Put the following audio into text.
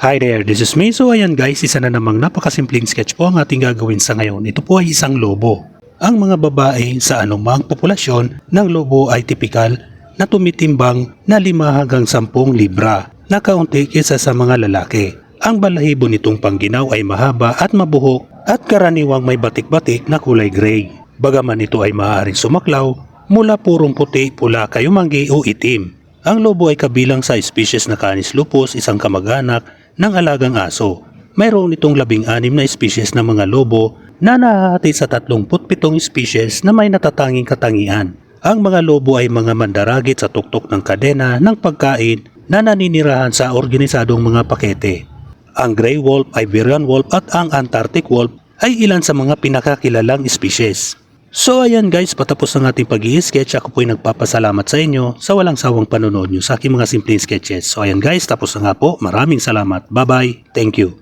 Hi there, this is me. So ayan guys, isa na namang napakasimpleng sketch po ang ating gagawin sa ngayon. Ito po ay isang lobo. Ang mga babae sa anumang populasyon ng lobo ay tipikal na tumitimbang na 5 hanggang 10 libra na kaunti kesa sa mga lalaki. Ang balahibo nitong pangginaw ay mahaba at mabuhok at karaniwang may batik-batik na kulay gray. Bagaman ito ay maaaring sumaklaw mula purong puti, pula, kayumanggi o itim. Ang lobo ay kabilang sa species na Canis lupus, isang kamag-anak ng alagang aso. Mayroon itong labing anim na species ng mga lobo na nahahati sa 37 species na may natatanging katangian. Ang mga lobo ay mga mandaragit sa tuktok ng kadena ng pagkain na naninirahan sa organisadong mga pakete. Ang gray wolf, Iberian wolf at ang Antarctic wolf ay ilan sa mga pinakakilalang species. So ayan guys, patapos ang ating pag sketch Ako po'y nagpapasalamat sa inyo sa walang sawang panonood nyo sa aking mga simpleng sketches. So ayan guys, tapos na nga po. Maraming salamat. Bye bye. Thank you.